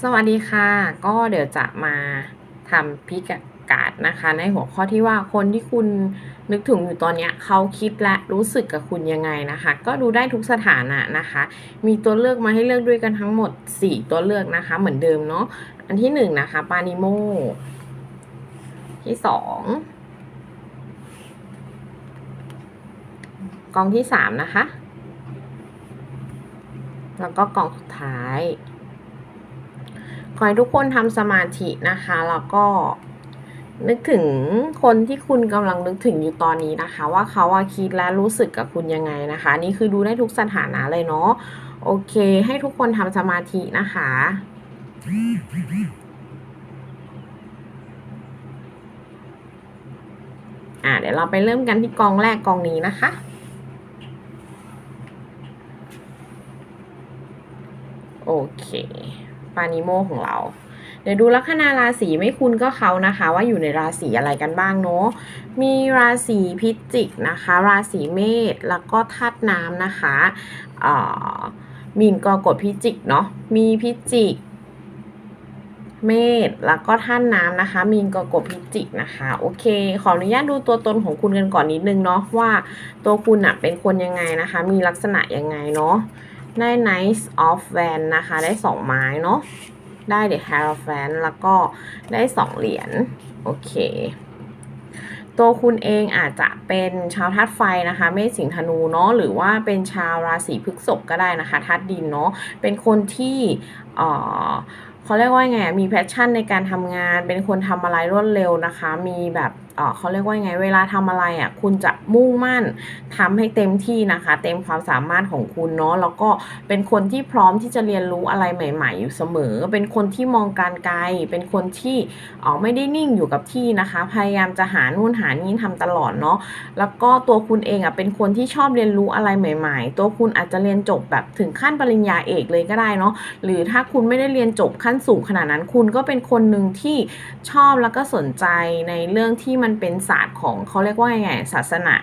สวัสดีค่ะ ก็เดี๋ยวจะมาทำพิกัดนะคะ ในหัวข้อที่ว่าคนที่คุณนึกถึงอยู่ตอนนี้เขาคิดและรู้สึกกับคุณยังไงนะคะ ก็ดูได้ทุกสถานะนะคะ มีตัวเลือกมาให้เลือกด้วยกันทั้งหมด 4 ตัวเลือกนะคะ เหมือนเดิมเนาะอันที่1นะคะปานิโมที่ 2 กองที่ 3 นะคะ แล้วก็กองสุดท้าย ขอให้ทุกคนทำสมาธินะคะ แล้วก็นึกถึงคนที่คุณกำลังนึกถึงอยู่ตอนนี้นะคะ ว่าเขาอะคิดและรู้สึกกับคุณยังไงนะคะ นี่คือดูได้ทุกสถานะเลยเนาะโอเค ให้ทุกคนทำสมาธินะคะ อ่าเดี๋ยวเราไปเริ่มกันที่กองแรกกองนี้นะคะโอเค ปานิโมของเรา เดี๋ยวดูลัคนาราศีไม่คุณก็เขานะคะ ว่าอยู่ในราศีอะไรกันบ้างเนาะ มีราศีพิจิกนะคะ ราศีเมษแล้วก็ธาตุน้ำนะคะมีนกรกฎพิจิกเนาะ มีพิจิกเมษแล้วก็ท่านน้ำนะคะ มีนกกฎพิจิกนะคะ โอเค ขออนุญาตดูตัวตนของคุณกันก่อนนิดนึงเนาะว่าตัวคุณอะเป็นคนยังไงนะคะ มีลักษณะยังไงเนาะ ได้ Knight of w a n นะคะ ได้ 2 ไม้เนาะ ได้ The Hierophant แล้วก็ได้ 2 เหรียญ โอเค ตัวคุณเองอาจจะเป็นชาวธาตุไฟนะคะ เมษสิงธนูเนาะ หรือว่าเป็นชาวราศีพฤษภก็ได้นะคะธาตุดินเนาะ เป็นคนที่ เขาเรียกว่าไงมีแพชชั่นในการทำงาน เป็นคนทำอะไรรวดเร็วนะคะ มีแบบเออเขาเรียกว่าไง เวลาทำอะไรอะ คุณจะมุ่งมั่นทำให้เต็มที่นะคะ เต็มความสามารถของคุณเนาะ แล้วก็เป็นคนที่พร้อมที่จะเรียนรู้อะไรใหม่ ๆ อยู่เสมอ เป็นคนที่มองการไกล เป็นคนที่เอ่อไม่ได้นิ่งอยู่กับที่นะคะ พยายามจะหานู่นหานี่ทำตลอดเนาะ แล้วก็ตัวคุณเองอะ เป็นคนที่ชอบเรียนรู้อะไรใหม่ ๆ ตัวคุณอาจจะเรียนจบแบบถึงขั้นปริญญาเอกเลยก็ได้เนาะ หรือถ้าคุณไม่ได้เรียนจบขั้นสูงขนาดนั้น คุณก็เป็นคนหนึ่งที่ชอบแล้วก็สนใจในเรื่องที่มันเป็นศาสตร์ของเขาเรียกว่าไงศาสนา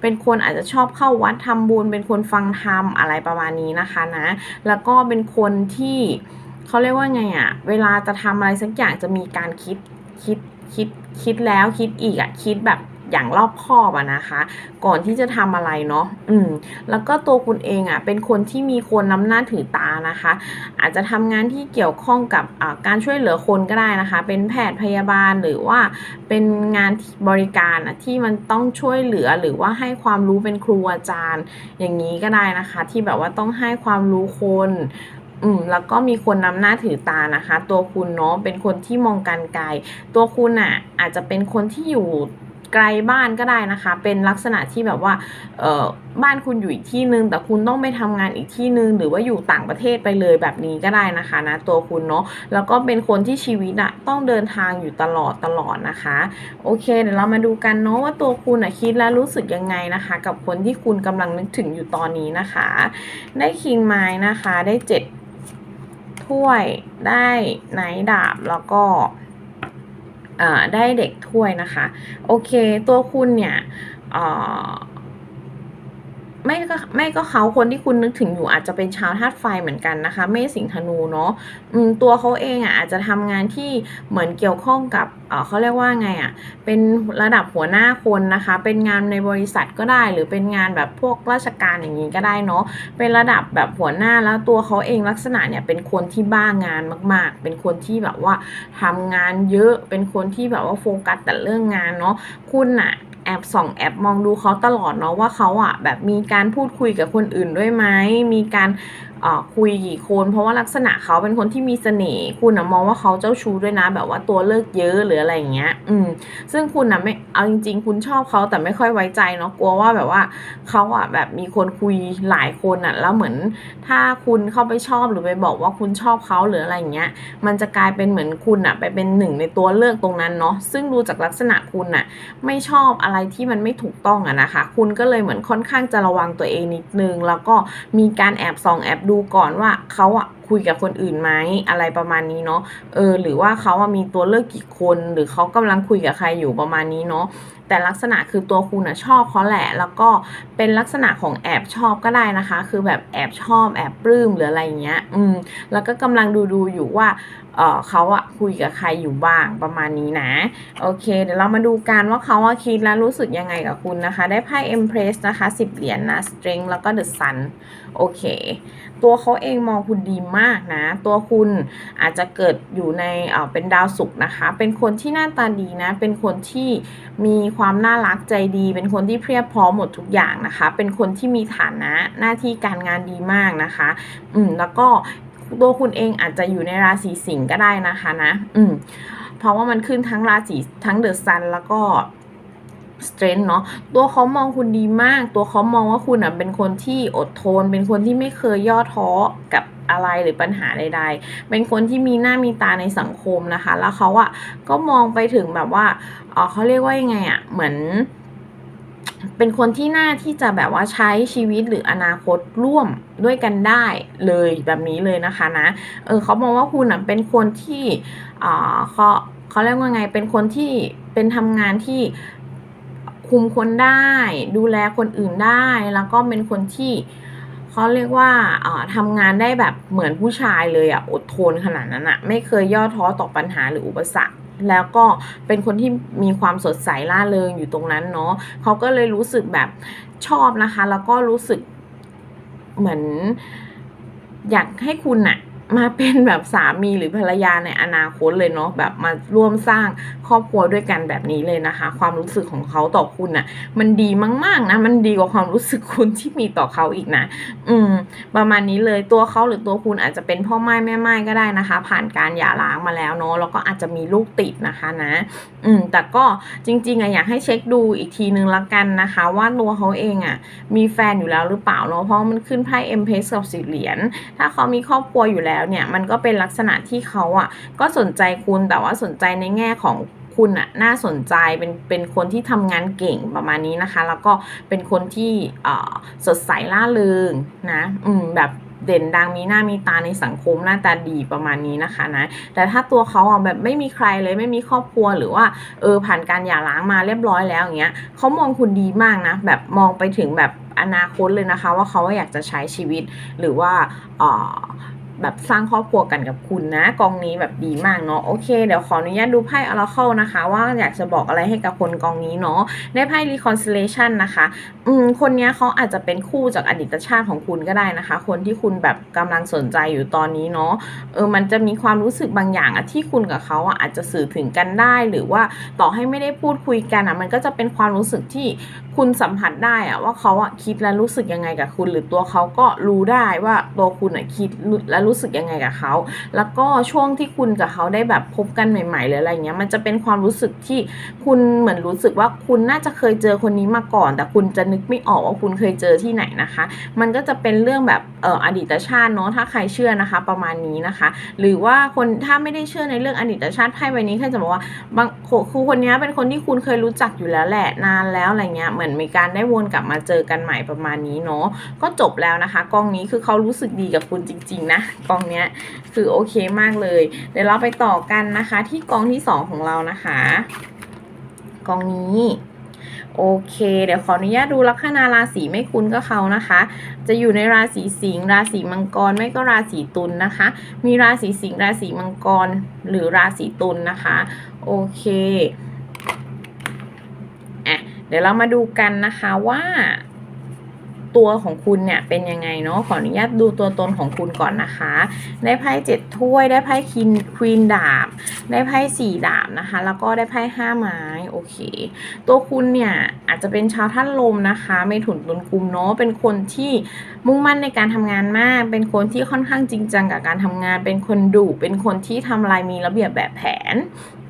เป็นคนอาจจะชอบเข้าวัดทำบุญ เป็นคนฟังธรรมอะไรประมาณนี้นะคะนะ แล้วก็เป็นคนที่เขาเรียกว่าไงอะเวลาจะทำอะไรสักอย่างจะมีการคิดคิดคิดคิดแล้วคิดอีกอะคิดแบบ อย่างรอบคอบอะนะคะ ก่อนที่จะทำอะไรเนาะอืม แล้วก็ตัวคุณเองอะเป็นคนที่มีคนน้ำหน้าถือตานะคะ อาจจะทำงานที่เกี่ยวข้องกับการช่วยเหลือคนก็ได้นะคะ เป็นแพทย์พยาบาลหรือว่าเป็นงานบริการอะที่มันต้องช่วยเหลือหรือว่าให้ความรู้เป็นครูอาจารย์ อย่างนี้ก็ได้นะคะ ที่แบบว่าต้องให้ความรู้คนอืมแล้วก็มีคนนำหน้าถือตานะคะ ตัวคุณเนาะเป็นคนที่มองการไกลตัวคุณอะอาจจะเป็นคนที่อยู่ ไกลบ้านก็ได้นะคะ เป็นลักษณะที่แบบว่าเออบ้านคุณอยู่อีกที่นึง แต่คุณต้องไปทำงานอีกที่นึง หรือว่าอยู่ต่างประเทศไปเลยแบบนี้ก็ได้นะคะนะตัวคุณเนาะแล้วก็เป็นคนที่ชีวิตอะต้องเดินทางอยู่ตลอดตลอดนะคะ โอเค เดี๋ยวเรามาดูกันเนาะว่าตัวคุณอะคิดและรู้สึกยังไงนะคะ กับคนที่คุณกำลังนึกถึงอยู่ตอนนี้นะคะ ได้คิงไม้นะคะได้เจ็ดถ้วยได้ไนท์ดาบแล้วก็ ได้เด็กถ้วยนะคะ โอเค ตัวคุณเนี่ยอ่อ ไม่ก็ไม่ก็เขาคนที่คุณนึกถึงอยู่อาจจะเป็นชาวธาตุไฟเหมือนกันนะคะเมษสิงห์ธนูเนาะตัวเขาเองอะอาจจะทำงานที่เหมือนเกี่ยวข้องกับเเขาเรียกว่าไงอะเป็นระดับหัวหน้าคนนะคะ เป็นงานในบริษัทก็ได้ หรือเป็นงานแบบพวกราชการอย่างนี้ก็ได้เนาะเป็นระดับแบบหัวหน้าแล้วตัวเขาเองลักษณะเนี่ยเป็นคนที่บ้างานมาก ๆ เป็นคนที่แบบว่าทำงานเยอะเป็นคนที่แบบว่าโฟกัสแต่เรื่องงานเนาะคุณอะ แอบส่องแอบมองดูเขาตลอดเนาะว่าเขาอะแบบมีการพูดคุยกับคนอื่นด้วยไหมมีการ คุยกี่คนเพราะว่าลักษณะเขาเป็นคนที่มีเสน่ห์คุณอะมองว่าเขาเจ้าชู้ด้วยนะ แบบว่าตัวเลิกเยอะหรืออะไรอย่างเงี้ย อืม ซึ่งคุณอะไม่เอาจริง ๆ คุณชอบเขาแต่ไม่ค่อยไว้ใจเนาะกลัวว่าแบบว่าเขาอะแบบมีคนคุยหลายคนอะแล้วเหมือนถ้าคุณเข้าไปชอบหรือไปบอกว่าคุณชอบเขาหรืออะไรอย่างเงี้ย มันจะกลายเป็นเหมือนคุณอะไปเป็นหนึ่งในตัวเลือกตรงนั้นเนาะซึ่งดูจากลักษณะคุณอะไม่ชอบอะไรที่มันไม่ถูกต้องอะนะคะ คุณก็เลยเหมือนค่อนข้างจะระวังตัวเองนิดนึง แล้วก็มีการแอบส่องแอบดููก่อนว่าเขาอะคุยกับคนอื่นไหมอะไรประมาณนี้เนาะเออหรือว่าเขาอะมีตัวเลือกกี่คน หรือเขากำลังคุยกับใครอยู่ประมาณนี้เนาะแต่ลักษณะคือตัวคุณอะชอบเขาแหละ แล้วก็เป็นลักษณะของแอบชอบก็ได้นะคะ คือแบบแอบชอบแอบปลื้มหรืออะไรเงี้ยอืมแล้วก็กำลังดูดูๆอยู่ว่าเออเขาอะคุยกับใครอยู่บ้างประมาณนี้นะโอเค เดี๋ยวเรามาดูกันว่าเขาว่าคิดและรู้สึกยังไงกับคุณนะคะ ได้ไพ่ Empress นะคะ10เหรียญนะ Strength แล้วก็ The Sun โอเค ตัวเขาเองมองคุณดีมากนะ ตัวคุณอาจจะเกิดอยู่ในเออเป็นดาวศุกร์นะคะ เป็นคนที่หน้าตาดีนะ เป็นคนที่มีความน่ารักใจดี เป็นคนที่เพียบพร้อมหมดทุกอย่างนะคะ เป็นคนที่มีฐานะหน้าที่การงานดีมากนะคะ อืม แล้วก็ตัวคุณเองอาจจะอยู่ในราศีสิงห์ก็ได้นะคะนะ อืม เพราะว่ามันขึ้นทั้งราศีทั้งเดอะซันแล้วก็ strength เนาะตัวเขามองคุณดีมาก ตัวเขามองว่าคุณอะเป็นคนที่อดทน เป็นคนที่ไม่เคยย่อท้อกับอะไรหรือปัญหาใด ๆ เป็นคนที่มีหน้ามีตาในสังคมนะคะ แล้วเขาอะก็มองไปถึงแบบว่าเออเขาเรียกว่ายังไงอะเหมือนเป็นคนที่น่าที่จะแบบว่าใช้ชีวิตหรืออนาคตร่วมด้วยกันได้เลยแบบนี้เลยนะคะนะ เออเขามองว่าคุณอะเป็นคนที่อ่าเขาเขาเรียกว่าไง เป็นคนที่เป็นทำงานที่ คุมคนได้ ดูแลคนอื่นได้ แล้วก็เป็นคนที่เขาเรียกว่าอ่าทำงานได้แบบเหมือนผู้ชายเลยอะอดทนขนาดนั้นอะไม่เคยย่อท้อต่อปัญหาหรืออุปสรรคแล้วก็เป็นคนที่มีความสดใสล่าเริงอยู่ตรงนั้นเนาะเขาก็เลยรู้สึกแบบชอบนะคะ แล้วก็รู้สึกเหมือนอยากให้คุณน่ะ มาเป็นแบบสามีหรือภรรยาในอนาคตเลยเนาะแบบมาร่วมสร้างครอบครัวด้วยกันแบบนี้เลยนะคะ ความรู้สึกของเขาต่อคุณน่ะ มันดีมากๆนะ มันดีกว่าความรู้สึกคุณที่มีต่อเขาอีกนะ อืม ประมาณนี้เลยตัวเขาหรือตัวคุณอาจจะเป็นพ่อไม้แม่ไม้ก็ได้นะคะ ผ่านการหย่าร้างมาแล้วเนาะแล้วก็อาจจะมีลูกติดนะคะนะ อืม แต่ก็จริงๆอะอยากให้เช็คดูอีกทีนึงละกันนะคะ ว่าตัวเขาเองอะมีแฟนอยู่แล้วหรือเปล่าเนาะเพราะมันขึ้นไพ่เอ็มเพสกับสิเหรียญถ้าเขามีครอบครัวอยู่แล้วเนี่ยมันก็เป็นลักษณะที่เขาอะก็สนใจคุณแต่ว่าสนใจในแง่ของคุณอะน่าสนใจเป็นเป็นคนที่ทำงานเก่งประมาณนี้นะคะ แล้วก็เป็นคนที่สดใสล่าเริงนะอืมแบบเด่นดังมีหน้ามีตาในสังคมหน้าตาดีประมาณนี้นะคะนะแต่ถ้าตัวเขาอะแบบไม่มีใครเลยไม่มีครอบครัวหรือว่าเออผ่านการหย่าร้างมาเรียบร้อยแล้วอย่างเงี้ยเขามองคุณดีมากนะแบบมองไปถึงแบบอนาคตเลยนะคะ ว่าเขาอยากจะใช้ชีวิตหรือว่าเออ แบบสร้างครอบครัวกันกับคุณนะ กองนี้แบบดีมากเนาะโอเคเดี๋ยวขออนุญาตดูไพ่ Oracle นะคะ ว่าอยากจะบอกอะไรให้กับคนกองนี้เนาะได้ไพ่ Reconciliation นะคะอืมคนนี้เขาอาจจะเป็นคู่จากอดีตชาติของคุณก็ได้นะคะ คนที่คุณแบบกำลังสนใจอยู่ตอนนี้เนาะเออมันจะมีความรู้สึกบางอย่างอะที่คุณกับเขาอะอาจจะสื่อถึงกันได้ หรือว่าต่อให้ไม่ได้พูดคุยกันอะมันก็จะเป็นความรู้สึกที่คุณสัมผัสได้อะว่าเขาอะคิดและรู้สึกยังไงกับคุณ หรือตัวเขาก็รู้ได้ว่าตัวคุณอะคิดและรู้สึกยังไงกับเขา แล้วก็ช่วงที่คุณกับเขาได้แบบพบกันใหม่ๆหรืออะไรเงี้ยมันจะเป็นความรู้สึกที่คุณเหมือนรู้สึกว่าคุณน่าจะเคยเจอคนนี้มาก่อน แต่คุณจะนึกไม่ออกว่าคุณเคยเจอที่ไหนนะคะ มันก็จะเป็นเรื่องแบบเอ่ออดีตชาติเนาะถ้าใครเชื่อนะคะ ประมาณนี้นะคะ หรือว่าคนถ้าไม่ได้เชื่อในเรื่องอดีตชาติไพ่ใบนี้แค่จะบอกว่าบางครูคนนี้เป็นคนที่คุณเคยรู้จักอยู่แล้วแหละนานแล้วอะไรเงี้ยมือนมีการได้วนกลับมาเจอกันใหม่ประมาณนี้เนาะก็จบแล้วนะคะ กองนี้คือเขารู้สึกดีกับคุณจริง ๆ นะกองเนี้ยคือโอเคมากเลย เดี๋ยวเราไปต่อกันนะคะ ที่กองที่สองของเรานะคะกองนี้โอเค เดี๋ยวขออนุญาตดูลัคนาราศีไม่คุ้นก็เขานะคะ จะอยู่ในราศีสิงห์ราศีมังกรไม่ก็ราศีตุลนนะคะ มีราศีสิงห์ราศีมังกรหรือราศีตุลนนะคะ โอเค ดี๋ยวเรามาดูกันนะคะว่าตัวของคุณเนี่ยเป็นยังไงเนาะขออนุญาตดูตัวตนของคุณก่อนนะคะ ได้ไพ่เจ็ดถ้วยได้ไพ่คินควีนดาบ ได้ไพ่สี่ดาบนะคะ แล้วก็ได้ไพ่ห้าไม้โอเค ตัวคุณเนี่ยอาจจะเป็นชาวท่านลมนะคะไม่ถุนตุนกุมเนาะเป็นคนที่มุ่งมั่นในการทำงานมาก เป็นคนที่ค่อนข้างจริงจังกับการทำงาน เป็นคนดุเป็นคนที่ทำอะไรมีระเบียบแบบแผน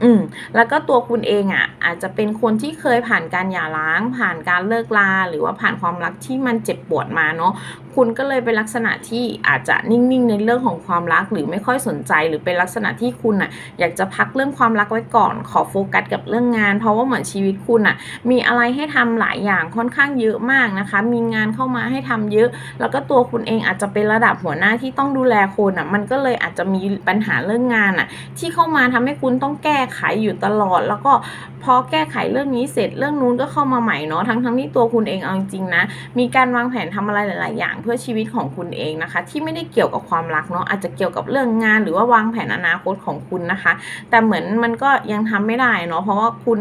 อืมแล้วก็ตัวคุณเองอะอาจจะเป็นคนที่เคยผ่านการหย่าร้าง ผ่านการเลิกลาหรือว่าผ่านความรักที่มันเจ็บปวดมาเนาะ คุณก็เลยเป็นลักษณะที่อาจจะนิ่งๆ ในเรื่องของความรักหรือไม่ค่อยสนใจหรือเป็นลักษณะที่คุณอะอยากจะพักเรื่องความรักไว้ก่อน ขอโฟกัสกับเรื่องงาน เพราะว่าเหมือนชีวิตคุณอะมีอะไรให้ทำหลายอย่างค่อนข้างเยอะมากนะคะ มีงานเข้ามาให้ทำเยอะ แล้วก็ตัวคุณเองอาจจะเป็นระดับหัวหน้าที่ต้องดูแลคนอะมันก็เลยอาจจะมีปัญหาเรื่องงานอะที่เข้ามาทำให้คุณต้องแก้ไขอยู่ตลอด แล้วก็พอแก้ไขเรื่องนี้เสร็จเรื่องนู้นก็เข้ามาใหม่เนาะทั้งทั้งที่ตัวคุณเองเอาจริงๆนะมีการวางแผนทำอะไรหลาย ๆ อย่างเพื่อชีวิตของคุณเองนะคะ ที่ไม่ได้เกี่ยวกับความรักเนาะอาจจะเกี่ยวกับเรื่องงาน หรือว่าวางแผนอนาคตของคุณนะคะ แต่เหมือนมันก็ยังทำไม่ได้เนาะเพราะว่าคุณ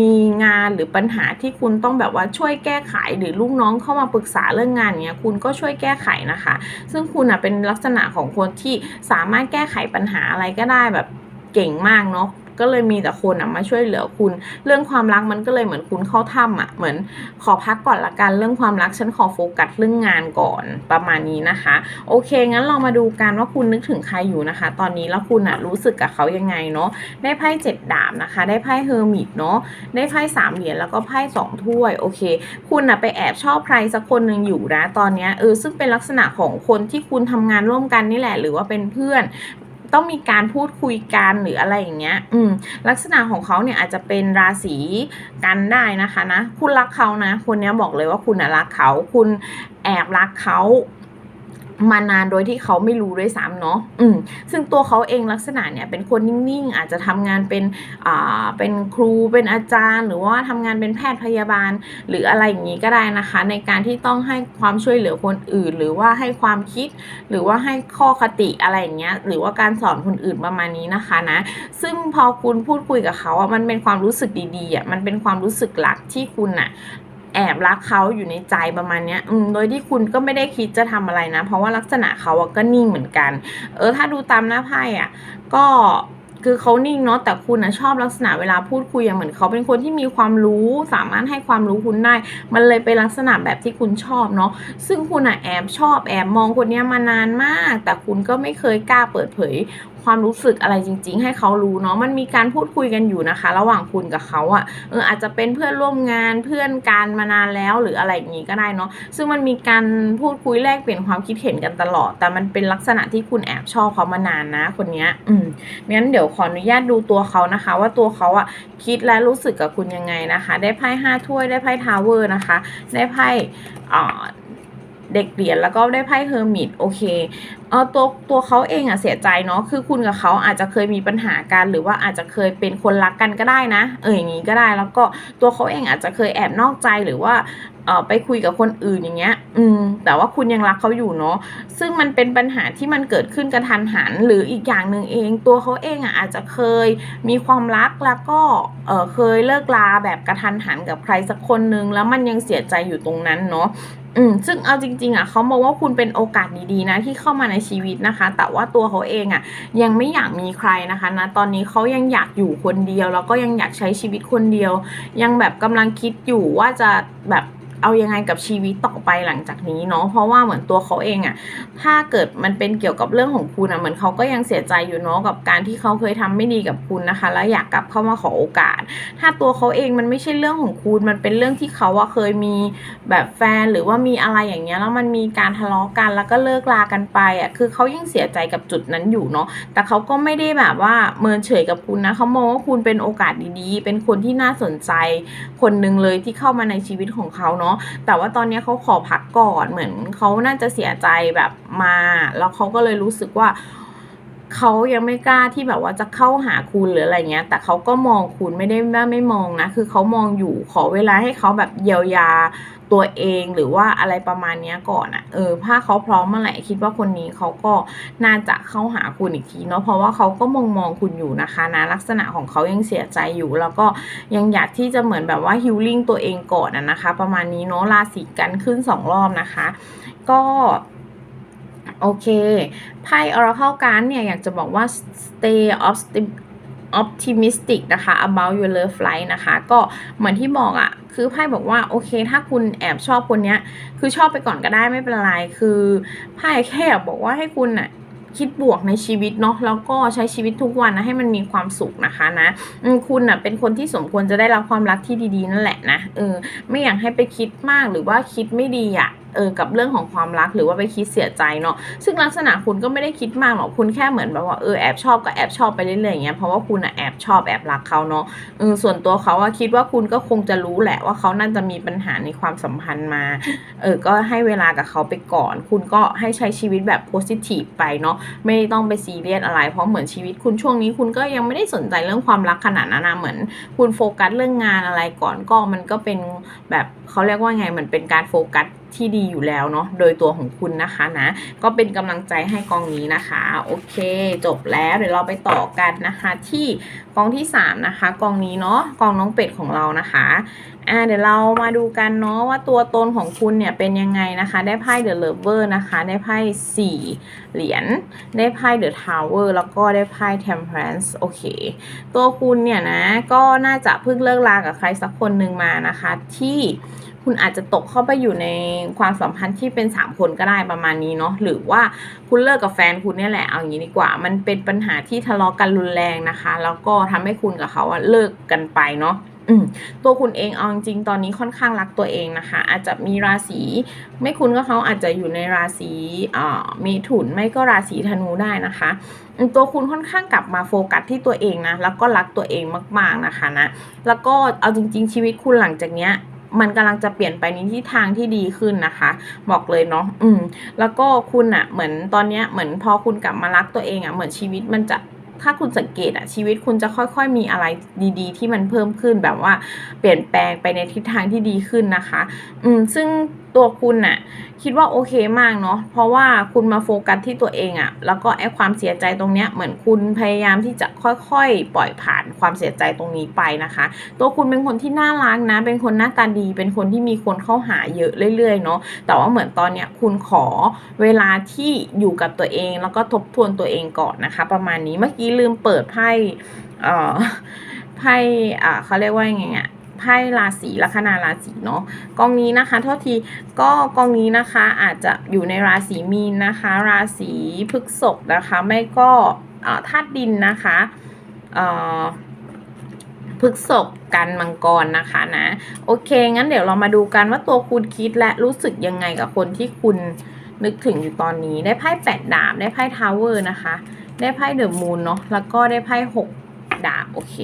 มีงานหรือปัญหาที่คุณต้องแบบว่าช่วยแก้ไขหรือลูกน้องเข้ามาปรึกษาเรื่องงานเนี้ยคุณก็ช่วยแก้ไขนะคะ ซึ่งคุณอะเป็นลักษณะของคนที่สามารถแก้ไขปัญหาอะไรก็ได้แบบเก่งมากเนาะ ก็เลยมีแต่คนมาช่วยเหลือคุณ เรื่องความรักมันก็เลยเหมือนคุณเข้าถ้ำอะเหมือนขอพักก่อนละกันเรื่องความรักฉันขอโฟกัสเรื่องงานก่อนประมาณนี้นะคะ โอเค งั้นเรามาดูกันว่าคุณนึกถึงใครอยู่นะคะ ตอนนี้แล้วคุณอะรู้สึกกับเขายังไงเนาะได้ไพ่เจ็ดดาบนะคะ ได้ไพ่เฮอร์มิตเนาะได้ไพ่สามเหรียญแล้วก็ไพ่สองถ้วยโอเค คุณอะไปแอบชอบใครสักคนหนึ่งอยู่นะตอนนี้เออซึ่งเป็นลักษณะของคนที่คุณทำงานร่วมกันนี่แหละ หรือว่าเป็นเพื่อน ต้องมีการพูดคุยกันหรืออะไรอย่างเงี้ย อืม ลักษณะของเขาเนี่ยอาจจะเป็นราศีกันได้นะคะนะ คุณรักเขานะคนนี้บอกเลยว่าคุณรักเขา คุณแอบรักเขา มานานโดยที่เขาไม่รู้ด้วยซ้ำเนาะ อืม ซึ่งตัวเขาเองลักษณะเนี่ยเป็นคนนิ่งๆ อาจจะทำงานเป็น อ่า เป็นครู เป็นอาจารย์ หรือว่าทำงานเป็นแพทย์พยาบาล หรืออะไรอย่างนี้ก็ได้นะคะ ในการที่ต้องให้ความช่วยเหลือคนอื่น หรือว่าให้ความคิด หรือว่าให้ข้อคติอะไรอย่างเงี้ย หรือว่าการสอนคนอื่นประมาณนี้นะคะนะ ซึ่งพอคุณพูดคุยกับเขาอะ มันเป็นความรู้สึกดีๆอะ มันเป็นความรู้สึกรักที่คุณอะ แอบรักเขาอยู่ในใจประมาณเนี้ยโดยที่คุณก็ไม่ได้คิดจะทำอะไรนะ เพราะว่าลักษณะเขาก็นิ่งเหมือนกัน เออ ถ้าดูตามหน้าไพ่อะ ก็คือเขานิ่งเนาะแต่คุณนะชอบลักษณะเวลาพูดคุยอะเหมือนเขาเป็นคนที่มีความรู้สามารถให้ความรู้คุณได้ มันเลยเป็นลักษณะแบบที่คุณชอบเนาะซึ่งคุณอะแอบชอบแอบมองคนนี้มานานมาก แต่คุณก็ไม่เคยกล้าเปิดเผย ความรู้สึกอะไรจริง ๆ ให้เขารู้เนาะมันมีการพูดคุยกันอยู่นะคะ ระหว่างคุณกับเขาอะ่ะเอออาจจะเป็นเพื่อนร่วมงานเพื่อนกันมานานแล้วหรืออะไรอย่างนี้ก็ได้เนาะซึ่งมันมีการพูดคุยแลกเปลี่ยนความคิดเห็นกันตลอด แต่มันเป็นลักษณะที่คุณแอบชอบเขามานานนะ คนเนี้ยอืมงั้นเดี๋ยวขออนุญาตดูตัวเขานะคะ ว่าตัวเขาอะคิดและรู้สึกกับคุณยังไงนะคะ ได้ไพ่ห้าถ้วยได้ไพ่ทาวเวอร์นะคะ ได้ไพ่อ่า เด็กเหรียญแล้วก็ได้ไพ่เฮอร์มิตโอเคเออตัวตัวเขาเองอะเสียใจเนาะคือคุณกับเขาอาจจะเคยมีปัญหากัน หรือว่าอาจจะเคยเป็นคนรักกันก็ได้นะ เอออย่างนี้ก็ได้แล้วก็ตัวเขาเองอาจจะเคยแอบนอกใจหรือว่าเออไปคุยกับคนอื่นอย่างเงี้ย อืม แต่ว่าคุณยังรักเขาอยู่เนาะซึ่งมันเป็นปัญหาที่มันเกิดขึ้นกระทันหัน หรืออีกอย่างหนึ่งเอง ตัวเขาเองอะอาจจะเคยมีความรักแล้วก็เออเคยเลิกลาแบบกระทันหันกับใครสักคนนึงแล้วมันยังเสียใจอยู่ตรงนั้นเนาะ อืมซึ่งเอาจริง ๆอะเขามองว่าคุณเป็นโอกาสดีๆนะที่เข้ามาในชีวิตนะคะ แต่ว่าตัวเขาเองอะยังไม่อยากมีใครนะคะนะตอนนี้เขายังอยากอยู่คนเดียว แล้วก็ยังอยากใช้ชีวิตคนเดียว ยังแบบกำลังคิดอยู่ว่าจะแบบ เอายังไงกับชีวิตต่อไปหลังจากนี้เนาะเพราะว่าเหมือนตัวเขาเองอะถ้าเกิดมันเป็นเกี่ยวกับเรื่องของคุณอะเหมือนเขาก็ยังเสียใจอยู่เนาะกับการที่เขาเคยทำไม่ดีกับคุณนะคะ แล้วอยากกลับเข้ามาขอโอกาส ถ้าตัวเขาเองมันไม่ใช่เรื่องของคุณมันเป็นเรื่องที่เขาอะเคยมีแบบแฟนหรือว่ามีอะไรอย่างเงี้ยแล้วมันมีการทะเลาะกันแล้วก็เลิกลากันไปอะคือเขายังเสียใจกับจุดนั้นอยู่เนาะแต่เขาก็ไม่ได้แบบว่าเมินเฉยกับคุณนะเขามองว่าคุณเป็นโอกาสดีๆ เป็นคนที่น่าสนใจคนหนึ่งเลยที่เข้ามาในชีวิตของเขาเนาะแต่ว่าตอนนี้เขาขอพักก่อนเหมือนเขาน่าจะเสียใจแบบมา แล้วเขาก็เลยรู้สึกว่า เขายังไม่กล้าที่แบบว่าจะเข้าหาคุณหรืออะไรเงี้ย แต่เขาก็มองคุณไม่ได้ว่าไม่มองนะ คือเขามองอยู่ขอเวลาให้เขาแบบเยียวยาตัวเองหรือว่าอะไรประมาณนี้ก่อนอะ่ะ เออ ถ้าเขาพร้อมเมื่อไหร่คิดว่าคนนี้เขาก็น่าจะเข้าหาคุณอีกทีเนาะ เพราะว่าเขาก็มองมองคุณอยู่นะคะนะ ลักษณะของเขายังเสียใจอยู่ แล้วก็ยังอยากที่จะเหมือนแบบว่าฮิลลิ่งตัวเองก่อนอะนะคะ ประมาณนี้เนาะราศีกันขึ้นสองรอบนะคะ ก็ โอเค ไพ่ Oracle Card เนี่ย อยากจะบอกว่า stay optim- optimistic นะคะ about your love life นะคะ ก็เหมือนที่บอกอะ่ะ คือไพ่บอกว่า โอเค ถ้าคุณแอบชอบคนเนี้ย คือชอบไปก่อนก็ได้ไม่เป็นไร คือไพ่แค่บอกว่าให้คุณอะคิดบวกในชีวิตเนาะแล้วก็ใช้ชีวิตทุกวันนะให้มันมีความสุขนะคะนะคุณอะเป็นคนที่สมควรจะได้รับความรักที่ดีๆนั่นแหละนะเออไม่อยากให้ไปคิดมากหรือว่าคิดไม่ดีอะ เออกับเรื่องของความรักหรือว่าไปคิดเสียใจเนาะซึ่งลักษณะคุณก็ไม่ได้คิดมากหรอกคุณแค่เหมือนแบบว่าเออแอบชอบก็แอบชอบไปเรื่อยๆอย่างเงี้ยเพราะว่าคุณอะแอบชอบแอบรักเขาเนาะเออส่วนตัวเขาอะคิดว่าคุณก็คงจะรู้แหละว่าเขาน่าจะมีปัญหาในความสัมพันธ์มาเออก็ให้เวลากับเขาไปก่อน คุณก็ให้ใช้ชีวิตแบบโพสิทีฟไปเนาะไม่ต้องไปซีเรียสอะไร เพราะเหมือนชีวิตคุณช่วงนี้คุณก็ยังไม่ได้สนใจเรื่องความรักขนาดนั้นนะเหมือน คุณโฟกัสเรื่องงานอะไรก่อนก็มันก็เป็นแบบเขาเรียกว่าไงมันเป็นการโฟกัส ที่ดีอยู่แล้วเนาะโดยตัวของคุณนะคะนะ ก็เป็นกำลังใจให้กองนี้นะคะ โอเค จบแล้วเดี๋ยวเราไปต่อกันนะคะ ที่กองที่ 3 นะคะ กองนี้เนาะกองน้องเป็ดของเรานะคะอ่าเดี๋ยวเรามาดูกันเนาะว่าตัวตนของคุณเนี่ยเป็นยังไงนะคะ ได้ไพ่เดอะเลเวอร์นะคะ ได้ไพ่สี่เหรียญได้ไพ่เดอะทาวเวอร์แล้วก็ได้ไพ่เทมเพรนซ์โอเค ตัวคุณเนี่ยนะก็น่าจะเพิ่งเลิกลากับใครสักคนหนึ่งมานะคะ ที่ คุณอาจจะตกเข้าไปอยู่ในความสัมพันธ์ที่เป็น 3 คนก็ได้ประมาณนี้เนาะหรือว่าคุณเลิกกับแฟนคุณเนี่ยแหละเอาอย่างนี้ดีกว่า มันเป็นปัญหาที่ทะเลาะกันรุนแรงนะคะ แล้วก็ทำให้คุณกับเขาเลิกกันไปเนาะตัวคุณเองเอาจริงตอนนี้ค่อนข้างรักตัวเองนะคะ อาจจะมีราศีไม่คุณก็เขาอาจจะอยู่ในราศีอ่ามีถุนไม่ก็ราศีธนูได้นะคะ ตัวคุณค่อนข้างกลับมาโฟกัสที่ตัวเองนะแล้วก็รักตัวเองมากๆนะคะนะแล้วก็เอาจริง ๆ ชีวิตคุณหลังจากเนี้ย มันกำลังจะเปลี่ยนไปในทิศทางที่ดีขึ้นนะคะ บอกเลยเนาะอืม แล้วก็คุณอะเหมือนตอนเนี้ยเหมือนพอคุณกลับมารักตัวเองอะเหมือนชีวิตมันจะถ้าคุณสังเกตอะชีวิตคุณจะค่อยๆมีอะไรดีๆ ที่มันเพิ่มขึ้นแบบว่าเปลี่ยนแปลงไปในทิศทางที่ดีขึ้นนะคะ อืมซึ่งตัวคุณน่ะคิดว่าโอเคมากเนาะเพราะว่าคุณมาโฟกัสที่ตัวเองอะแล้วก็ไอ้ความเสียใจตรงเนี้ยเหมือนคุณพยายามที่จะค่อยๆ ปล่อยผ่านความเสียใจตรงนี้ไปนะคะ ตัวคุณเป็นคนที่น่ารักนะ เป็นคนหน้าตาดี เป็นคนที่มีคนเข้าหาเยอะเรื่อยๆเนาะแต่ว่าเหมือนตอนเนี้ยคุณขอเวลาที่อยู่กับตัวเอง แล้วก็ทบทวนตัวเองก่อนนะคะ ประมาณนี้เมื่อกี้ลืมเปิดไพ่เอ่อไพ่อ่าเขาเรียกว่ายังไงอะ ไพ่ราศีลัคนาราศีเนาะกองนี้นะคะโทษทีก็กองนี้นะคะอาจจะอยู่ในราศีมีนนะคะ ราศีพฤษภนะคะไม่ก็ธาตุดินนะคะพฤกษภกันมังกรนะคะนะ โอเค งั้นเดี๋ยวเรามาดูกันว่าตัวคุณคิดและรู้สึกยังไงกับคนที่คุณนึกถึงอยู่ตอนนี้ ได้ไพ่แปดดาบได้ไพ่ทาวเวอร์นะคะ ได้ไพ่เดอะมูนเนาะแล้วก็ได้ไพ่หกดาบโอเค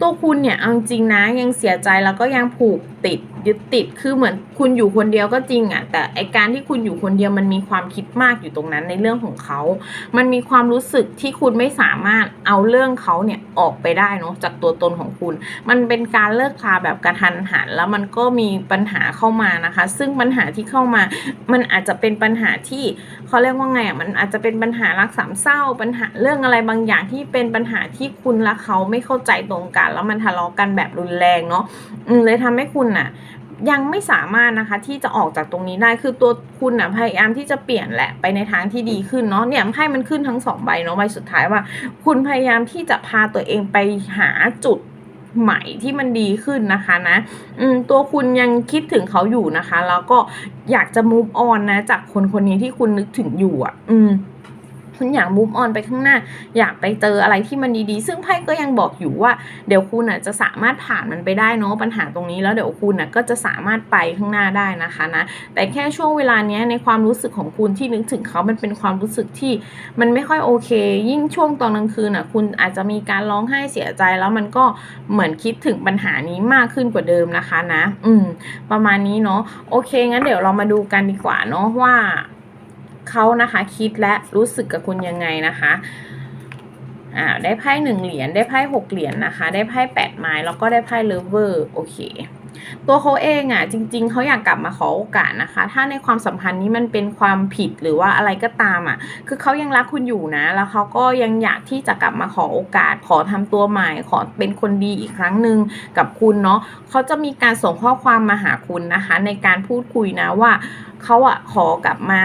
ตัวคุณเนี่ยเอาจริงนะยังเสียใจแล้วก็ยังผูก ติด ยึดติดคือเหมือนคุณอยู่คนเดียวก็จริงอะ่ะแต่ไอการที่คุณอยู่คนเดียวมันมีความคิดมากอยู่ตรงนั้นในเรื่องของเขา มันมีความรู้สึกที่คุณไม่สามารถเอาเรื่องเขาเนี่ยออกไปได้เนาะจากตัวตนของคุณ มันเป็นการเลิกคลาแบบกระทันหัน แล้วมันก็มีปัญหาเข้ามานะคะ ซึ่งปัญหาที่เข้ามา มันอาจจะเป็นปัญหาที่เขาเรียกว่าไงอะมันอาจจะเป็นปัญหารักสามเศร้า ปัญหาเรื่องอะไรบางอย่างที่เป็นปัญหาที่คุณและเขาไม่เข้าใจตรงกัน แล้วมันทะเลาะกันแบบรุนแรงเนาะอืมเลยทำให้คุณน่ะยังไม่สามารถนะคะที่จะออกจากตรงนี้ได้คือตัวคุณนะพยายามที่จะเปลี่ยนแหละไปในทางที่ดีขึ้นเนาะเนี่ยไพ่มันขึ้นทั้งสองใบเนาะใบสุดท้ายว่า คุณพยายามที่จะพาตัวเองไปหาจุดใหม่ที่มันดีขึ้นนะคะนะตัวคุณยังคิดถึงเขาอยู่นะคะ แล้วก็อยากจะ move on นะ จากคนคนนี้ที่คุณนึกถึงอยู่อะ อืม คุณอยาก move on ไปข้างหน้า อยากไปเจออะไรที่มันดีๆ ซึ่งไพ่ก็ยังบอกอยู่ว่า เดี๋ยวคุณอะจะสามารถผ่านมันไปได้เนาะปัญหาตรงนี้แล้วเดี๋ยวคุณอะก็จะสามารถไปข้างหน้าได้นะคะนะแต่แค่ช่วงเวลาเนี้ยในความรู้สึกของคุณที่นึกถึงเขามันเป็นความรู้สึกที่มันไม่ค่อยโอเค ยิ่งช่วงตอนกลางคืนอะคุณอาจจะมีการร้องไห้เสียใจแล้วมันก็เหมือนคิดถึงปัญหานี้มากขึ้นกว่าเดิมนะคะนะ อืม ประมาณนี้เนาะโอเคงั้นเดี๋ยวเรามาดูกันดีกว่าเนาะว่า เขานะคะ คิดและรู้สึกกับคุณยังไงนะคะอ่าได้ไพ่หนึ่งเหรียญได้ไพ่หกเหรียญนะคะ ได้ไพ่แปดไม้แล้วก็ได้ไพ่เลเวอร์โอเค ตัวเขาเองอะจริง ๆเขาอยากกลับมาขอโอกาสนะคะ ถ้าในความสัมพันธ์นี้มันเป็นความผิดหรือว่าอะไรก็ตามอะ คือเขายังรักคุณอยู่นะ แล้วเขาก็ยังอยากที่จะกลับมาขอโอกาส ขอทำตัวใหม่ ขอเป็นคนดีอีกครั้งหนึ่งกับคุณเนาะเขาจะมีการส่งข้อความมาหาคุณนะคะ ในการพูดคุยนะว่าเขาอะขอกลับมา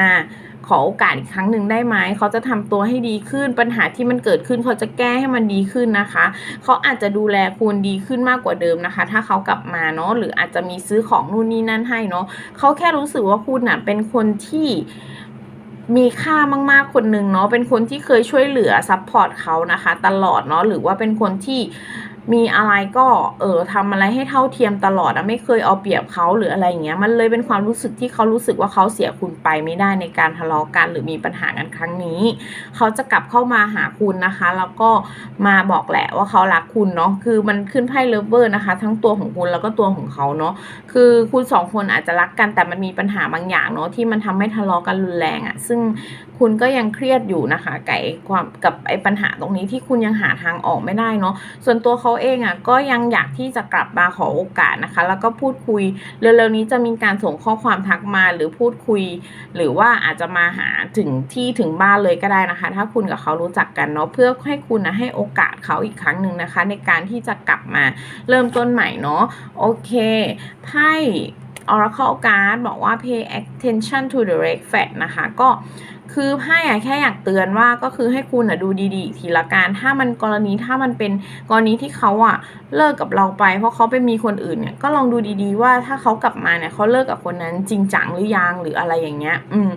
ขอโอกาสอีกครั้งหนึ่งได้ไหมเขาจะทำตัวให้ดีขึ้นปัญหาที่มันเกิดขึ้นเขาจะแก้ให้มันดีขึ้นนะคะเขาอาจจะดูแลคุณดีขึ้นมากกว่าเดิมนะคะ ถ้าเขากลับมาเนาะหรืออาจจะมีซื้อของนู่นนี่นั่นให้เนาะเขาแค่รู้สึกว่าคุณน่ะเป็นคนที่มีค่ามาก ๆ คนหนึ่งเนาะเป็นคนที่เคยช่วยเหลือซัพพอร์ตเขานะคะ ตลอดเนาะหรือว่าเป็นคนที่ มีอะไรก็เออทำอะไรให้เท่าเทียมตลอดอะไม่เคยเอาเปรียบเขาหรืออะไรอย่างเงี้ยมันเลยเป็นความรู้สึกที่เขารู้สึกว่าเขาเสียคุณไปไม่ได้ในการทะเลาะกันหรือมีปัญหากันครั้งนี้ เขาจะกลับเข้ามาหาคุณนะคะ แล้วก็มาบอกแหละว่าเขารักคุณเนาะคือมันขึ้นไพ่เลเวอร์นะคะ ทั้งตัวของคุณแล้วก็ตัวของเขาเนาะคือคุณสองคนอาจจะรักกันแต่มันมีปัญหาบางอย่างเนาะที่มันทำให้ทะเลาะกันรุนแรงอะซึ่ง คุณก็ยังเครียดอยู่นะคะไก่ความกับไอ้ปัญหาตรงนี้ที่คุณยังหาทางออกไม่ได้เนาะส่วนตัวเขาเองอะก็ยังอยากที่จะกลับมาขอโอกาสนะคะ แล้วก็พูดคุยเร็วๆนี้จะมีการส่งข้อความทักมาหรือพูดคุย หรือว่าอาจจะมาหาถึงที่ถึงบ้านเลยก็ได้นะคะ ถ้าคุณกับเขารู้จักกันเนาะเพื่อให้คุณนะให้โอกาสเขาอีกครั้งหนึ่งนะคะ ในการที่จะกลับมาเริ่มต้นใหม่เนาะโอเคไพ่ Oracle Card บอกว่า pay attention to the red flag นะคะ ก็ คือไพ่อะแค่อยากเตือนว่าก็คือให้คุณอะดูดีๆทีละกันถ้ามันกรณีถ้ามันเป็นกรณีที่เขาอะเลิกกับเราไป เพราะเขาไปมีคนอื่นเนี่ยก็ลองดูดีๆว่าถ้าเขากลับมาเนี่ยเขาเลิกกับคนนั้นจริงจังหรือยังหรืออะไรอย่างเงี้ย อืม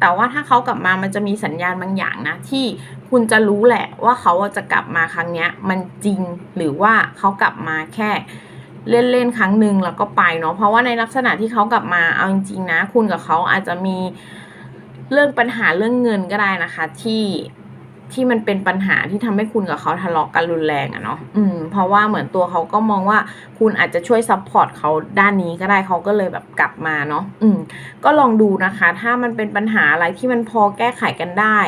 แต่ว่าถ้าเขากลับมามันจะมีสัญญาณบางอย่างนะที่คุณจะรู้แหละว่าเขาจะกลับมาครั้งเนี้ย มันจริงหรือว่าเขากลับมาแค่เล่นๆครั้งหนึ่งแล้วก็ไปเนาะเพราะว่าในลักษณะที่เขากลับมาเอาจริงๆนะ คุณกับเขาอาจจะมี เรื่องปัญหาเรื่องเงินก็ได้นะคะ ที่ที่มันเป็นปัญหาที่ทำให้คุณกับเขาทะเลาะกันรุนแรงอะเนาะอืม เพราะว่าเหมือนตัวเขาก็มองว่าคุณอาจจะช่วยซัพพอร์ตเขาด้านนี้ก็ได้เขาก็เลยแบบกลับมาเนาะอืม ก็ลองดูนะคะ ถ้ามันเป็นปัญหาอะไรที่มันพอแก้ไขกันได้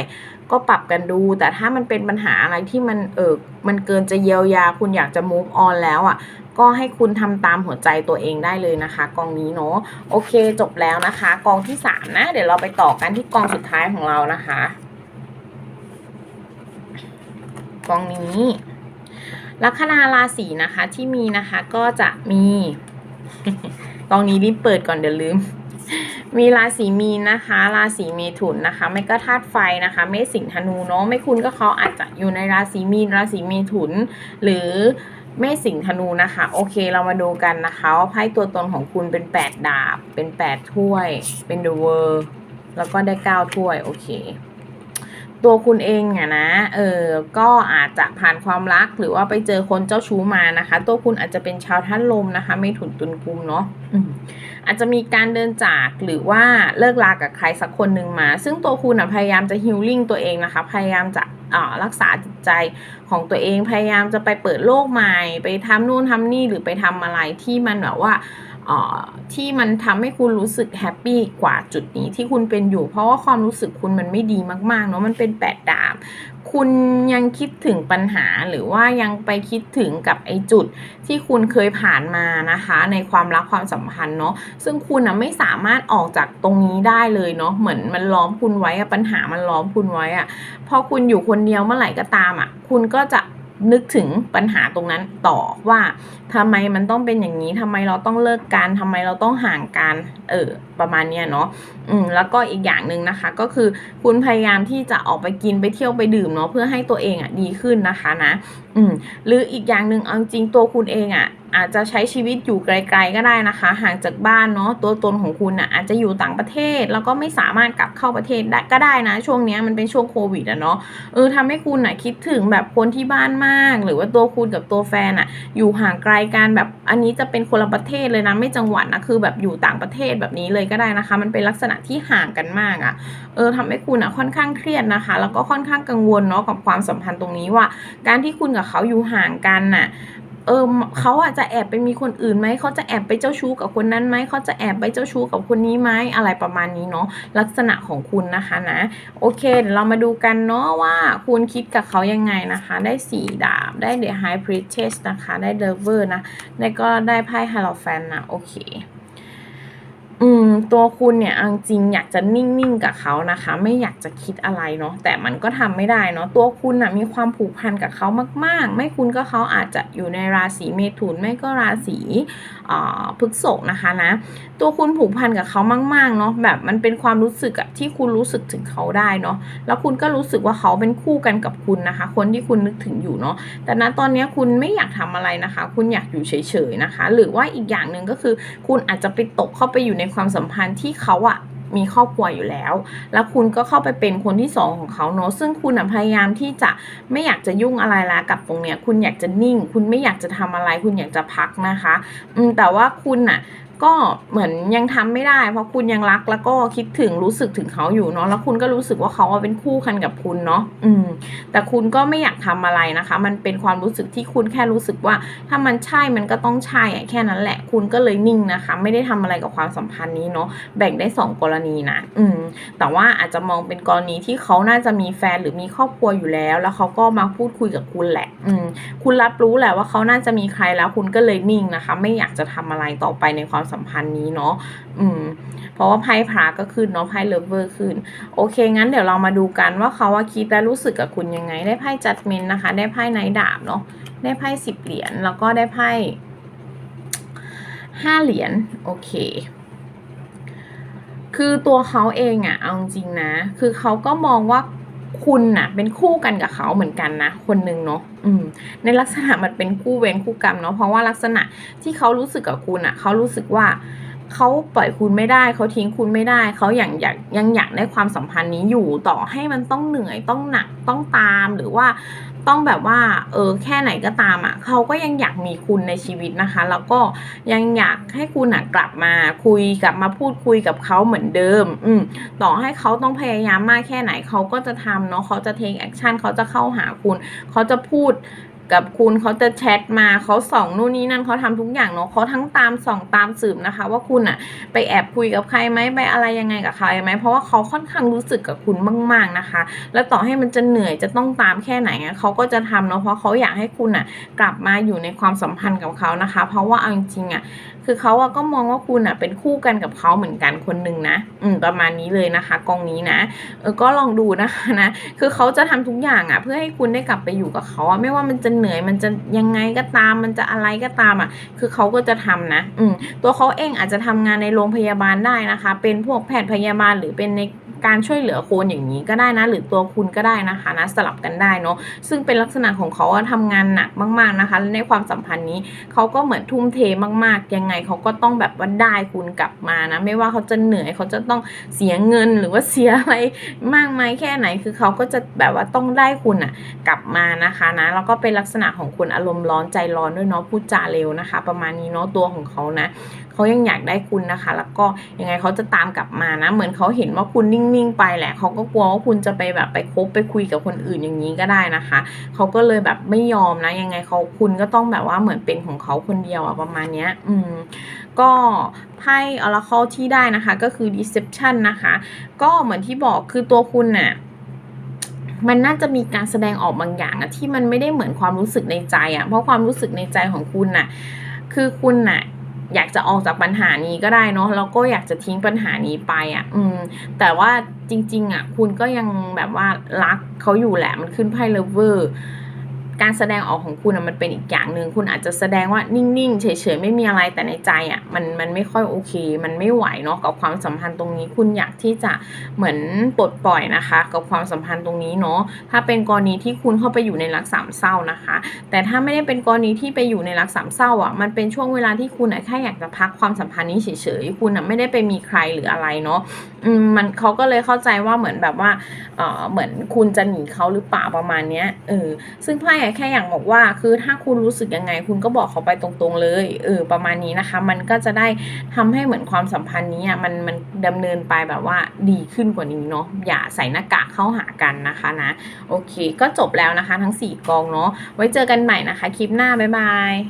ก็ปรับกันดู แต่ถ้ามันเป็นปัญหาอะไรที่มันเออมันเกินจะเยียวยา คุณอยากจะ move on แล้วอะ่ะ ก็ให้คุณทำตามหัวใจตัวเองได้เลยนะคะ กองนี้เนาะโอเคจบแล้วนะคะ กองที่สามนะ เดี๋ยวเราไปต่อกันที่กองสุดท้ายของเรานะคะ กองนี้ลัคนาราศีนะคะที่มีนะคะก็จะมีกองนี้รีบเปิดก่อนเดี๋ยวลืมมีราศีมีนนะคะ ราศีเมถุนนะคะ ไม่ก็ธาตุไฟนะคะเมษสิงห์ธนูเนาะไม่คุณก็เขาอาจจะอยู่ในราศีมีนราศีเมถุน หรือ เมษสิงห์ธนูนะคะ โอเคเรามาดูกันนะคะว่าไพ่ตัวตนของคุณเป็นแปดดาบ เป็นแปดถ้วย เป็นเดอะเวอร์แล้วก็ได้เก้าถ้วย โอเค ตัวคุณเองอะนะเออก็อาจจะผ่านความรักหรือว่าไปเจอคนเจ้าชู้มานะคะ ตัวคุณอาจจะเป็นชาวท่านลมนะคะ ไม่ถุนตุนกุมเนาะอาจจะมีการเดินจากหรือว่าเลิกลากับใครสักคนหนึ่งมา ซึ่งตัวคุณอะพยายามจะฮิลลิ่งตัวเองนะคะ พยายามจะรักษาจิตใจ ของตัวเองพยายามจะไปเปิดโลกใหม่ ไปทำนู่นทำนี่หรือไปทำอะไรที่มันแบบว่า ที่มันทำให้คุณรู้สึกแฮปปี้กว่าจุดนี้ที่คุณเป็นอยู่ เพราะว่าความรู้สึกคุณมันไม่ดีมากๆเนาะมันเป็นแปดดาบคุณยังคิดถึงปัญหาหรือว่ายังไปคิดถึงกับไอ้จุดที่คุณเคยผ่านมานะคะ ในความรักความสัมพันธ์เนาะซึ่งคุณนะไม่สามารถออกจากตรงนี้ได้เลยเนาะเหมือนมันล้อมคุณไว้อะปัญหามันล้อมคุณไว้อะพอคุณอยู่คนเดียวเมื่อไหร่ก็ตามอะคุณก็จะ นึกถึงปัญหาตรงนั้นต่อว่าทำไมมันต้องเป็นอย่างนี้ทำไมเราต้องเลิกกันทำไมเราต้องห่างกันเออประมาณเนี้ยเนาะอืมแล้วก็อีกอย่างหนึ่งนะคะ ก็คือคุณพยายามที่จะออกไปกินไปเที่ยวไปดื่มเนาะเพื่อให้ตัวเองอะดีขึ้นนะคะนะอืมหรืออีกอย่างหนึ่งเอาจริงตัวคุณเองอะ อาจจะใช้ชีวิตอยู่ไกล ๆ ก็ได้นะคะ ห่างจากบ้านเนาะตัวตนของคุณอะอาจจะอยู่ต่างประเทศ แล้วก็ไม่สามารถกลับเข้าประเทศได้ก็ได้นะ ช่วงนี้มันเป็นช่วงโควิดอะเนาะเออทำให้คุณอะคิดถึงแบบคนที่บ้านมาก หรือว่าตัวคุณกับตัวแฟนอะ อยู่ห่างไกลกันแบบอันนี้จะเป็นคนละประเทศเลยนะไม่จังหวัดนะคือแบบอยู่ต่างประเทศแบบนี้เลยก็ได้นะคะ มันเป็นลักษณะที่ห่างกันมากอะ่ะเออทำให้คุณอะค่อนข้างเครียดนะคะ แล้วก็ค่อนข้างกังวลเนาะกับความสัมพันธ์ตรงนี้ว่า การที่คุณกับเขาอยู่ห่างกันน่ะ เออเขาอาจจะแอบไปมีคนอื่นไหมเขาจะแอบไปเจ้าชู้กับคนนั้นไหมเขาจะแอบไปเจ้าชู้กับคนนี้ไหมอะไรประมาณนี้เนาะลักษณะของคุณนะคะนะ โอเคเดี๋ยวเรามาดูกันเนาะว่าคุณคิดกับเขายังไงนะคะ ได้สี่ดาบได้ The High Priestess นะคะ ได้ Lover นะแล้ก็ได้ไพ่ Hierophant นะโอเค อืมตัวคุณเนี่ยเอาจริงอยากจะนิ่งๆกับเขานะคะ ไม่อยากจะคิดอะไรเนาะแต่มันก็ทำไม่ได้เนาะตัวคุณน่ะมีความผูกพันกับเขามาก ๆ ไม่คุณก็เขาอาจจะอยู่ในราศีเมถุนไม่ก็ราศีอ่าพฤษภนะคะนะ ตัวคุณผูกพันกับเขามากๆเนาะแบบมันเป็นความรู้สึกอะที่คุณรู้สึกถึงเขาได้เนาะแล้วคุณก็รู้สึกว่าเขาเป็นคู่กันกับคุณนะคะ คนที่คุณนึกถึงอยู่เนาะแต่ณตอนนี้คุณไม่อยากทำอะไรนะคะ คุณอยากอยู่เฉยๆนะคะ หรือว่าอีกอย่างหนึ่งก็คือ คุณอาจจะไปตกเข้าไปอยู่ในความสัมพันธ์ที่เขาอะมีครอบครัวอยู่แล้ว แล้วคุณก็เข้าไปเป็นคนที่สองของเขาเนอะซึ่งคุณพยายามที่จะไม่อยากจะยุ่งอะไรละกับตรงเนี้ย คุณอยากจะนิ่ง คุณไม่อยากจะทำอะไร คุณอยากจะพักนะคะ อืม แต่ว่าคุณน่ะ ก็เหมือนยังทำไม่ได้ เพราะคุณยังรักแล้วก็คิดถึงรู้สึกถึงเขาอยู่เนาะแล้วคุณก็รู้สึกว่าเขาเป็นคู่กันกับคุณเนาะอืม แต่คุณก็ไม่อยากทำอะไรนะคะ มันเป็นความรู้สึกที่คุณแค่รู้สึกว่า ถ้ามันใช่มันก็ต้องใช่แค่นั้นแหละ คุณก็เลยนิ่งนะคะ ไม่ได้ทำอะไรกับความสัมพันธ์นี้เนาะแบ่งได้สองกรณีนะอืม แต่ว่าอาจจะมองเป็นกรณีที่เขาน่าจะมีแฟนหรือมีครอบครัวอยู่แล้ว แล้วเขาก็มาพูดคุยกับคุณแหละ อืม คุณรับรู้แหละว่าเขาน่าจะมีใครแล้ว คุณก็เลยนิ่งนะคะ ไม่อยากจะทำอะไรต่อไปในความสัมพันธ์นี้เนาะอืม เพราะว่าไพ่พระก็ขึ้นเนาะไพ่เลิฟเวอร์ขึ้น โอเค งั้นเดี๋ยวเรามาดูกันว่าเขาว่าคิดและรู้สึกกับคุณยังไง ได้ไพ่จัดเมนนะคะ ได้ไพ่ไนท์ดาบเนาะได้ไพ่สิบเหรียญแล้วก็ได้ไพ่ห้าเหรียญโอเคคือตัวเขาเองอะเอาจริงนะ คือเขาก็มองว่า คุณน่ะ เป็นคู่กันกับเขาเหมือนกันนะ คนหนึ่งเนาะอืม ในลักษณะมันเป็นคู่เวรคู่กรรมเนาะเพราะว่าลักษณะที่เขารู้สึกกับคุณอะเขารู้สึกว่าเขาปล่อยคุณไม่ได้เขาทิ้งคุณไม่ได้เขาอย่างอยากยังอยากได้ความสัมพันธ์นี้อยู่ต่อให้มันต้องเหนื่อยต้องหนักต้องตามหรือว่า ต้องแบบว่าเออแค่ไหนก็ตามอะ่ะเขาก็ยังอยากมีคุณในชีวิตนะคะ แล้วก็ยังอยากให้คุณอะกลับมาคุยกลับมาพูดคุยกับเขาเหมือนเดิม อืมต่อให้เขาต้องพยายามมากแค่ไหนเขาก็จะทำเนาะเขาจะเทคแอคชั่นเขาจะเข้าหาคุณ เขาจะพูด กับคุณเขาจะแชทมาเขาส่องนู่นนี่นั่นเขาทำทุกอย่างเนาะเขาทั้งตามส่องตามสืบนะคะ ว่าคุณอะไปแอบคุยกับใครไหมไปอะไรยังไงกับใครไหมเพราะว่าเขาค่อนข้างรู้สึกกับคุณมาก ๆนะคะ แล้วต่อให้มันจะเหนื่อยจะต้องตามแค่ไหนเขาก็จะทำเนาะเพราะเขาอยากให้คุณอะกลับมาอยู่ในความสัมพันธ์กับเขานะคะ เพราะว่าเอาจริงๆอะคือเขาอะก็มองว่าคุณอะเป็นคู่กันกับเขาเหมือนกันคนหนึ่งนะ อืมประมาณนี้เลยนะคะ กองนี้นะเออก็ลองดูนะคะนะ คือเขาจะทำทุกอย่างอะเพื่อให้คุณได้กลับไปอยู่กับเขาอะไม่ว่ามันจะเหนื่อยมันจะยังไงก็ตาม มันจะอะไรก็ตามอะคือเขาก็จะทำนะ อืมตัวเขาเองอาจจะทำงานในโรงพยาบาลได้นะคะ เป็นพวกแพทย์พยาบาลหรือเป็นในการช่วยเหลือคนอย่างนี้ก็ได้นะ หรือตัวคุณก็ได้นะคะนะสลับกันได้เนาะซึ่งเป็นลักษณะของเขาอะทำงานหนักมาก ๆนะคะและในความสัมพันธ์นี้เขาก็เหมือนทุ่มเทมากๆยังไงเขาก็ต้องแบบว่าได้คุณกลับมานะ ไม่ว่าเขาจะเหนื่อยเขาจะต้องเสียเงินหรือว่าเสียอะไรมากมายแค่ไหน คือเขาก็จะแบบว่าต้องได้คุณอะกลับมานะคะนะแล้วก็เป็นลักษณะของคนอารมณ์ร้อนใจร้อนด้วยเนาะพูดจาเร็วนะคะ ประมาณนี้เนาะตัวของเขานะ เขายังอยากได้คุณนะคะ แล้วก็ยังไงเขาจะตามกลับมานะ เหมือนเขาเห็นว่าคุณนิ่งๆ ไปแหละเขาก็กลัวว่าคุณจะไปแบบไปคบไปคุยกับคนอื่นอย่างนี้ก็ได้นะคะเขาก็เลยแบบไม่ยอมนะยังไงเขาคุณก็ต้องแบบว่าเหมือนเป็นของเขาคนเดียวอะประมาณเนี้ยอืมก็ไพ่ Oracle ที่ได้นะคะก็คือ Deception นะคะ ก็เหมือนที่บอกคือตัวคุณน่ะมันน่าจะมีการแสดงออกบางอย่างอะที่มันไม่ได้เหมือนความรู้สึกในใจอะเพราะความรู้สึกในใจของคุณน่ะ คือคุณน่ะ อยากจะออกจากปัญหานี้ก็ได้เนาะแล้วก็อยากจะทิ้งปัญหานี้ไปอะอืม แต่ว่าจริง ๆอะ คุณก็ยังแบบว่ารักเขาอยู่แหละมันขึ้นไพ่เลเวอร์ การแสดงออกของคุณมันเป็นอีกอย่างหนึ่งคุณอาจจะแสดงว่านิ่งๆเฉยๆไม่มีอะไรแต่ในใจอะมันมันไม่ค่อยโอเค มันไม่ไหวเนาะกับความสัมพันธ์ตรงนี้ คุณอยากที่จะเหมือนปลดปล่อยนะคะ กับความสัมพันธ์ตรงนี้เนาะถ้าเป็นกรณีที่คุณเข้าไปอยู่ในรักสามเศร้านะคะ แต่ถ้าไม่ได้เป็นกรณีที่ไปอยู่ในรักสามเศร้าอะมันเป็นช่วงเวลาที่คุณอะแค่อยากจะพักความสัมพันธ์นี้เฉยๆคุณอะไม่ได้ไปมีใครหรืออะไรเนาะมันเขาก็เลยเข้าใจว่าเหมือนแบบว่าเออเหมือนคุณจะหนีเขาหรือเปล่าประมาณเนี้ยเออซึ่งไพ่แค่อย่างบอกว่า คือถ้าคุณรู้สึกยังไง คุณก็บอกเขาไปตรงๆเลยเออประมาณนี้นะคะ มันก็จะได้ทำให้เหมือนความสัมพันธ์นี้อะมันมันดำเนินไปแบบว่าดีขึ้นกว่านี้เนาะอย่าใส่หน้ากากเข้าหากันนะคะนะโอเค ก็จบแล้วนะคะ ทั้ง 4 กองเนาะไว้เจอกันใหม่นะคะ คลิปหน้าบ๊ายบาย